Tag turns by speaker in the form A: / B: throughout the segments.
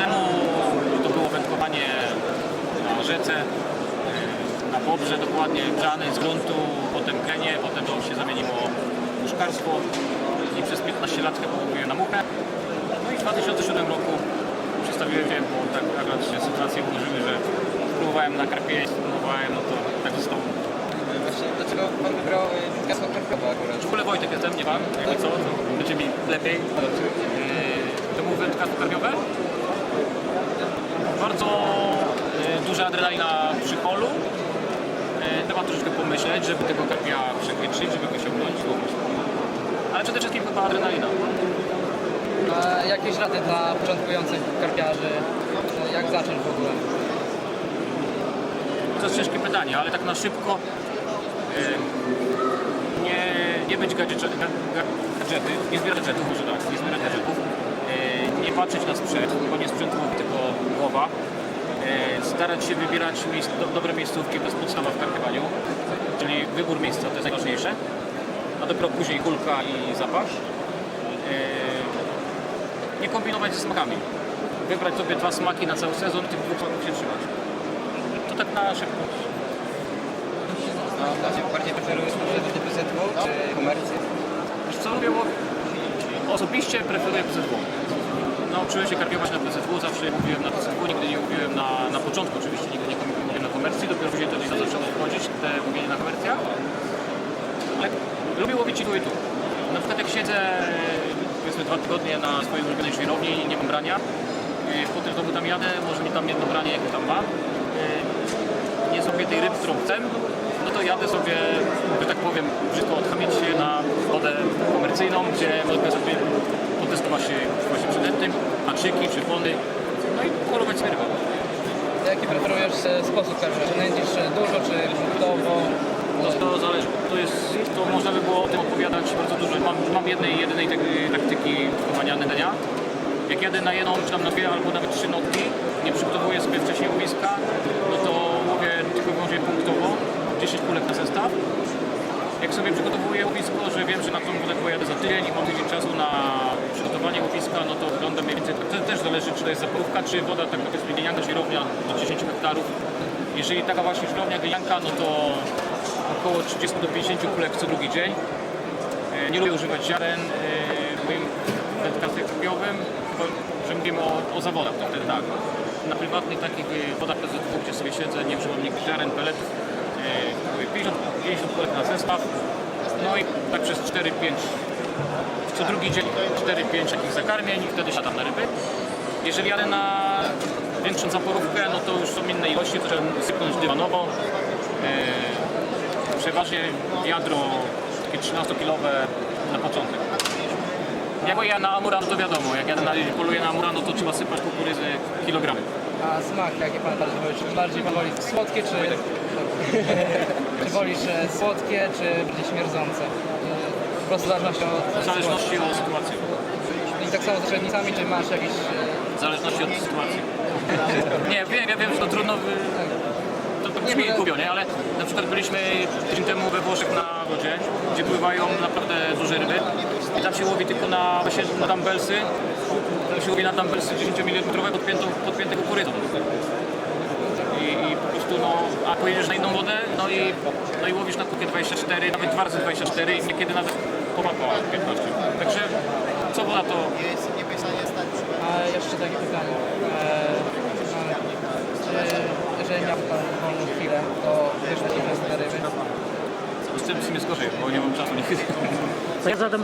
A: temu to było wędkowanie na rzece, na Bobrze dokładnie, grzany z gruntu, potem klenie, potem to się zamieniło w puszkarstwo i przez 15 lat chyba na muchę. No i w 2007 roku przestawiłem się, bo tak akurat się sytuacje ułożyły, że próbowałem na karpie, próbowałem, no to tak zostało.
B: Właśnie, dlaczego pan wybrał y, wędkarstwo karpiowe akurat?
A: W ogóle Wojtek jestem, nie pan, jakby co, to będzie mi lepiej. Yy, To był wędkarstwo karpiowe. Bardzo yy, duża adrenalina przy polu. Yy, Trzeba troszeczkę pomyśleć, żeby tego karpia przechwycić, żeby go osiągnąć. Ale przede wszystkim chyba adrenalina.
B: A jakieś rady dla początkujących karpiarzy? No, Jak zacząć w ogóle?
A: To jest ciężkie pytanie, ale tak na szybko yy, nie, nie być gadżety, nie zbierać gadżetów, może tak, nie zbierać gadżetów, nie patrzeć na sprzęt, bo nie sprzęt mówi, tylko głowa, yy, starać się wybierać miejsc, do, dobre miejscówki, jest podstawa w karpiowaniu, czyli wybór miejsca, to jest najważniejsze, a dopiero później kulka i zapach. Yy, nie kombinować ze smakami. Wybrać sobie dwa smaki na cały sezon, tych dwóch smaków się trzymać. To tak na szybko.
B: No, bardziej preferujesz może PZW czy komercję?
A: Wiesz co robię? Bo osobiście preferuję PZW. Nauczyłem się karpiować na PZW, zawsze mówiłem na PZW, nigdy nie mówiłem na, na początku oczywiście, nigdy nie mówiłem na komercji, dopiero później to gdzieś zaczęło wchodzić, te mówienie na komercjach. Ale lubię łowić i tu i tu. Na przykład jak siedzę powiedzmy dwa tygodnie na swojej ulubionej żwirowni i nie mam brania, potem znowu tam jadę, może mi tam jedno branie jakieś tam mam, yy, nie sobie tej którą chcę, no to jadę sobie, że tak powiem, brzydko odchamić się na wodę komercyjną, gdzie mogę sobie potestować się właśnie przynętym, haczyki, przypony, no i polować rybą.
B: Jaki preferujesz e, sposób karpia? Czy nędzisz e, dużo, czy punktowo?
A: No to zależy, to jest, to można by było o tym opowiadać bardzo dużo. Mam, mam jednej, jedynej tak, taktyki chowania dnia. Jak jadę na jedną, czy tam na dwie, albo nawet trzy notki, nie przygotowuję sobie wcześniej łowiska, no to łowię tylko i wyłącznie punktowo, 10 kulek na zestaw. Jak sobie przygotowuję łowisko, że wiem, że na tą wodę pojadę za tydzień i mam tydzień czasu na przygotowanie łowiska, no to wygląda mniej więcej, to też zależy, czy to jest zaporówka, czy woda taka powiedzmy glinianka, żwirownia do 10 hektarów. Jeżeli taka właśnie żwirownia glinianka, no to około 30 do 50 kulek co drugi dzień. E, Nie lubię używać ziaren e, w moim wędkarstwie karpiowym, bo że mówimy o, o zawodach, to wtedy tak. Na prywatnych takich e, wodach PZW, gdzie sobie siedzę, nie używam nigdy ziaren, peletów, e, 50, 50 kulek na zestaw, no i tak przez 4-5 co drugi dzień 4-5 takich zakarmień i wtedy siadam na ryby. Jeżeli jadę na większą zaporówkę, no to już są inne ilości, to trzeba sypnąć dywanowo. E, przeważnie wiadro takie 13-kilowe na początek. Jak ja na Amura, no to wiadomo, jak jadę na, poluję na Amura, no to trzeba sypać kukurydzy kilogramy.
B: A smak, jaki pan bardziej woli? Czy bardziej pan woli słodkie, czy... czy wolisz e, słodkie, czy bardziej śmierdzące? Prostu w zależności od
A: W zależności od sytuacji.
B: I tak samo z średnicami, czy masz jakiś... e,
A: W zależności od sytuacji. Nie, wiem, ja wiem, że to trudno wy... To, to brzmi
B: Nie,
A: nie? Ale na przykład byliśmy tydzień temu we Włoszech na wodzie, gdzie pływają naprawdę duże ryby i tam się łowi tylko na, właśnie na dumbbellsy, tam się łowi na dumbbellsy 10 mm podpiętą, podpięte kukurydzą. I, I po prostu no, a pojedziesz na inną wodę, no i, no i łowisz na kukę 24, nawet dwa razy 24 i niekiedy nawet pomapa 15. Także co woda to
B: A jeszcze takie pytanie. E, jeżeli miał pan wolną chwilę, to wiesz, jakie to jest na ryby?
A: z czym się nie skorzej, bo nie mam czasu nigdy.
C: To ja zadam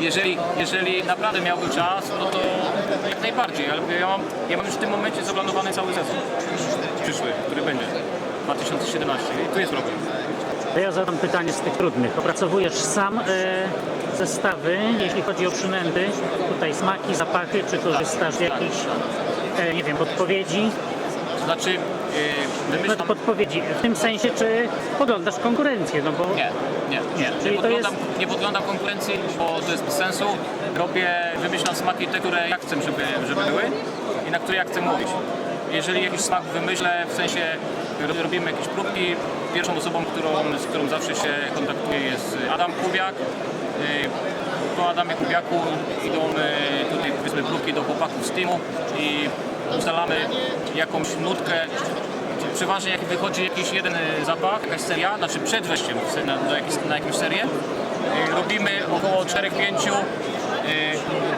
A: Jeżeli, jeżeli naprawdę miałby czas, no to jak najbardziej, ale mówię, ja mam, ja mam już w tym momencie zaplanowany cały sezon przyszły, który będzie 2017 i tu jest problem.
C: Ja zadam pytanie z tych trudnych. Opracowujesz sam e, zestawy, jeśli chodzi o przynęty, tutaj smaki, zapachy, czy korzystasz z jakichś, e, nie wiem, podpowiedzi?
A: To znaczy, yy,
C: No
A: wymyślam...
C: to podpowiedzi. W tym sensie, czy podglądasz konkurencję, no bo
A: Nie, nie, nie.
C: Czyli
A: Nie podglądam,
C: jest-
A: nie podglądam konkurencji, bo to jest bez sensu. Robię, wymyślam smaki te, które ja chcę, żeby, żeby były i na które ja chcę mówić. Jeżeli jakiś smak wymyślę, w sensie ro- robimy jakieś próbki, pierwszą osobą, którą, z którą zawsze się kontaktuję jest Adam Kubiak. Yy, Po Adamie Kubiaku idą yy, tutaj powiedzmy próbki do chłopaków zapachów steamu i ustalamy jakąś nutkę. Przeważnie jak wychodzi jakiś jeden y, zapach, jakaś seria, znaczy przed wejściem na, jakiś, na jakąś serię, y, robimy około 4-5 y,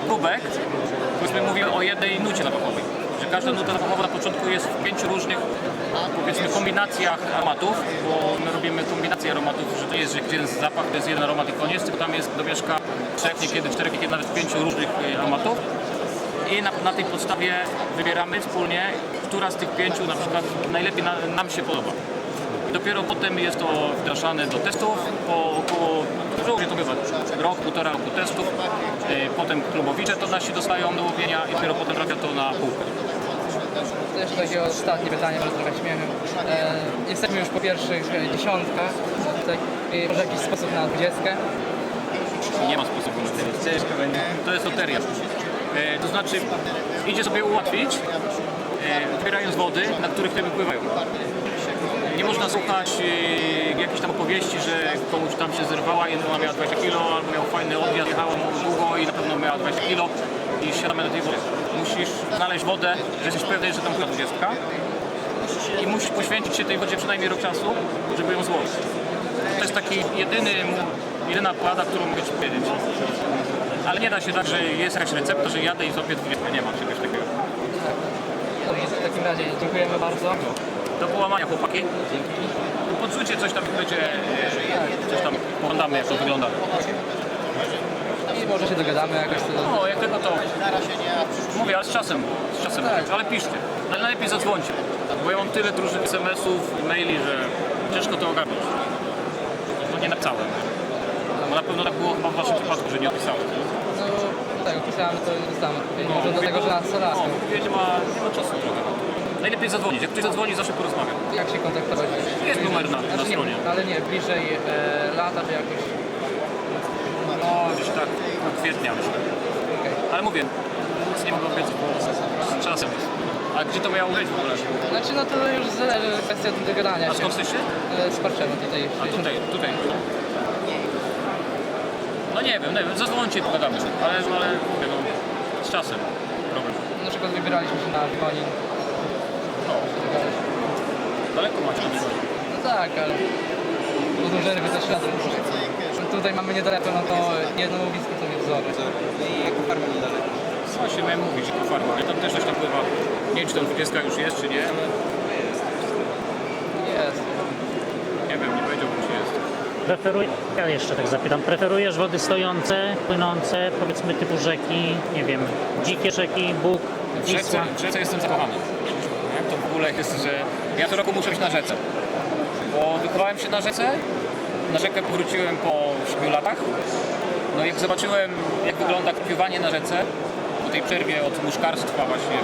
A: próbek, Powiedzmy mówię o jednej nucie zapachowej. Każda nuta zapachowa na początku jest w pięciu różnych powiedzmy kombinacjach aromatów, bo my robimy kombinacje aromatów, że to jest, jeden zapach to jest jeden aromat i koniec, tylko tam jest domieszka trzech, niekiedy czterech, niekiedy nawet pięciu różnych y, aromatów. I na, na tej podstawie wybieramy wspólnie, która z tych pięciu na przykład najlepiej na, nam się podoba. I dopiero potem jest to wdrażane do testów, po około, różnie to bywa, rok, półtora roku testów, y, potem klubowicze to nasi dostają do łowienia i dopiero potem trafia to na półkę.
B: To jeszcze takie ostatnie pytanie, może trochę śmiechem. E, jesteśmy już po pierwszych e, dziesiątkach. Tutaj, e, może jakiś sposób na dwudziestkę?
A: Nie ma sposobu na to. To jest loteria. E, to znaczy, idzie sobie ułatwić, e, wody, na których ryby pływają. Nie można słuchać e, jakichś tam opowieści, że komuś tam się zerwała i ona miała 20 kg, albo miał fajny odjazd, jechała mu długo i na pewno miała 20 kg i siadamy do tej wody. Musisz znaleźć wodę, że jesteś pewny, że tam pływa 20 i musisz poświęcić się tej wodzie przynajmniej rok czasu, żeby ją złowić. To jest taki jedyny, jedyna porada, którą mogę Ci powiedzieć. Ale nie da się tak, że jest jakaś recepta, że jadę i sobie 20. Nie ma czegoś takiego.
B: Dobrze, w takim razie dziękujemy bardzo.
A: Do połamania chłopaki. Podrzućcie coś tam, będzie, e, coś tam poglądamy jak to wygląda.
B: Może się dogadamy jakoś. To...
A: No, jak tego to mówię, ale z czasem, z czasem,
B: Tak.
A: ale piszcie. Ale najlepiej zadzwońcie, bo ja mam tyle różnych SMS-ów, maili, że ciężko to ogarnąć. No nie napisałem. Bo na pewno tak było chyba w waszym przypadku, że nie odpisałem.
B: No tak, opisałem to i dostałem odpowiedź. Może do tego, że nas
A: No,
B: laską.
A: odpowiedź ma, nie ma czasu trochę. Najlepiej zadzwonić. Jak ktoś zadzwoni, zawsze porozmawiam.
B: Jak się kontaktować?
A: Jest numer na, na
B: Znaczy nie,
A: stronie.
B: ale nie, bliżej e, lata czy jakoś.
A: No, gdzieś tak do kwietnia myślę. Ale mówię, nic nie mogę obiecać, bo z czasem jest. A gdzie to miało być w ogóle?
B: Znaczy no to już zależy kwestia dogadania
A: A
B: się.
A: skąd jesteście?
B: E, Z Parczemy tutaj.
A: A tutaj, tutaj. No nie wiem, nie wiem, zadzwońcie i pogadamy. Ale, ale mówię, no, z czasem problem.
B: Na przykład wybieraliśmy się na Konin.
A: No, daleko macie na mnie.
B: No tak, ale podłużenie by też razem. Tutaj mamy niedaleko, no to jedno łowisko to nie wzory.
D: I jako farma niedaleko.
A: Właśnie miałem mówić, jako farma. Ja tam też coś tam pływa. Nie wiem, czy tam 20 już jest, czy nie, ale
B: Jest.
A: nie wiem, nie powiedziałbym, czy jest.
C: Preferuj... Ja jeszcze tak zapytam, preferujesz wody stojące, płynące, powiedzmy typu rzeki, nie wiem, dzikie rzeki, Bóg,
A: W rzece,
C: Wisła?
A: w rzece jestem zakochany. Nie? To w ogóle jest, że ja co roku muszę być na rzece. Bo wychowałem się na rzece, na rzekę powróciłem po 7 latach. No jak zobaczyłem, jak wygląda pływanie na rzece, po tej przerwie od muszkarstwa właśnie,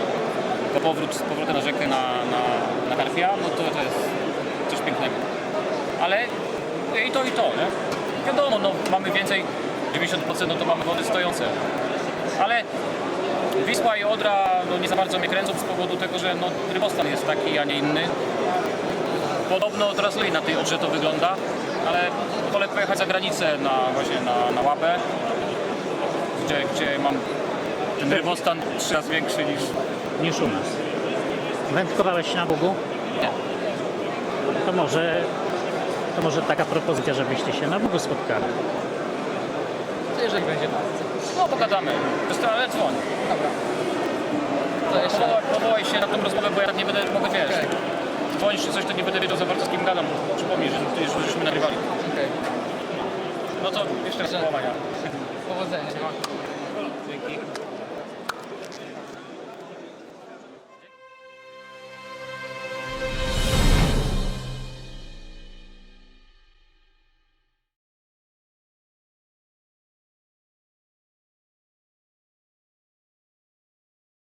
A: po powrót, z powrotem na rzekę na, na, na no to to jest coś pięknego. Ale i to, i to, nie? Wiadomo, no mamy więcej, 90% no to mamy wody stojące. Ale Wisła i Odra no, nie za bardzo mnie kręcą z powodu tego, że no, rybostan jest taki, a nie inny. Podobno teraz na tej Odrze to wygląda, ale wolę pojechać za granicę na, właśnie na, na łapę, gdzie, gdzie mam ten rybostan trzy razy większy niż...
C: niż u nas. Wędkowałeś na Bugu?
A: Nie.
C: To może, to może taka propozycja, żebyście się na Bugu spotkali.
B: To jeżeli będzie.
A: No pogadamy, Zresztą, ale dzwoń.
B: Dobra. To jeszcze.
A: Powołaj, powołaj się na tą rozmowę, bo ja tak nie będę mogę wiesz. Dzwonisz czy coś, to nie będę wiedział za bardzo z kim gadam. Przypomnij, że, że żeśmy nagrywali.
B: Okej.
A: No to jeszcze raz.
B: Powodzenia.
A: Dzięki.